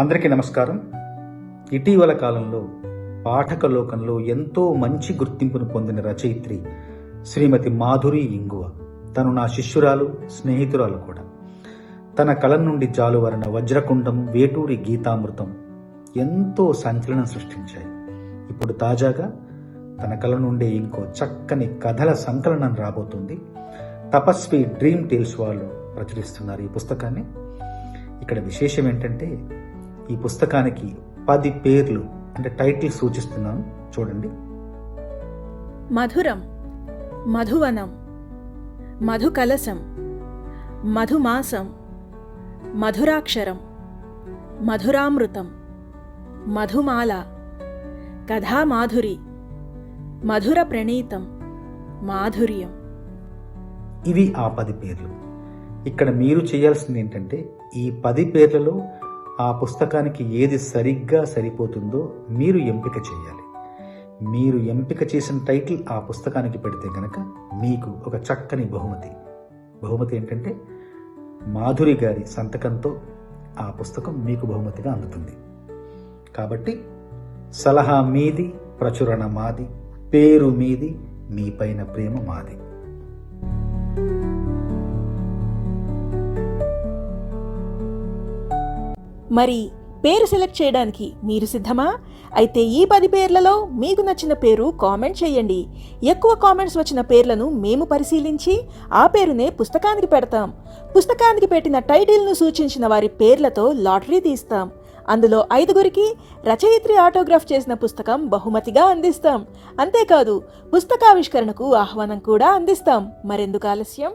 అందరికీ నమస్కారం. ఇటీవల కాలంలో పాఠక లోకంలో ఎంతో మంచి గుర్తింపును పొందిన రచయిత్రి శ్రీమతి మాధురి ఇంగువ. తను నా శిష్యురాలు స్నేహితురాలు కూడా. తన కలం నుండి జాలువరణ వజ్రకుండం వేటూరి గీతామృతం ఎంతో సంచలనం సృష్టించాయి. ఇప్పుడు తాజాగా తన కళ నుండి ఇంకో చక్కని కథల సంకలనం రాబోతుంది. తపస్వి డ్రీమ్ టేల్స్ వాళ్ళు ప్రచురిస్తున్నారు ఈ పుస్తకాన్ని. ఇక్కడ విశేషం ఏంటంటే ఈ పుస్తకానికి పది పేర్లు అంటే టైటిల్ సూచిస్తున్నాను. చూడండి. మధురం మధువనం మధుకలశం మధుమాసం మధురాక్షరం మధురామృతం మధుమాల కథామాధురి మధుర ప్రణీతం మాధుర్యం. ఇవి ఆ పది పేర్లు. ఇక్కడ మీరు చేయాల్సింది ఏంటంటే ఈ పది పేర్లలో ఆ పుస్తకానికి ఏది సరిగ్గా సరిపోతుందో మీరు ఎంపిక చేయాలి. మీరు ఎంపిక చేసిన టైటిల్ ఆ పుస్తకానికి పెడితే కనుక మీకు ఒక చక్కని బహుమతి. బహుమతి ఏంటంటే మాధురి గారి సంతకంతో ఆ పుస్తకం మీకు బహుమతిగా అందుతుంది. కాబట్టి సలహా మీది ప్రచురణ మాది పేరు మీది మీ పైన ప్రేమ మాది. మరి పేరు సెలెక్ట్ చేయడానికి మీరు సిద్ధమా? అయితే ఈ పది పేర్లలో మీకు నచ్చిన పేరు కామెంట్ చేయండి. ఎక్కువ కామెంట్స్ వచ్చిన పేర్లను మేము పరిశీలించి ఆ పేరునే పుస్తకానికి పెడతాం. పుస్తకానికి పెట్టిన టైటిల్ను సూచించిన వారి పేర్లతో లాటరీ తీస్తాం. అందులో ఐదుగురికి రచయిత్రి ఆటోగ్రాఫ్ చేసిన పుస్తకం బహుమతిగా అందిస్తాం. అంతేకాదు పుస్తకావిష్కరణకు ఆహ్వానం కూడా అందిస్తాం. మరెందుకు ఆలస్యం?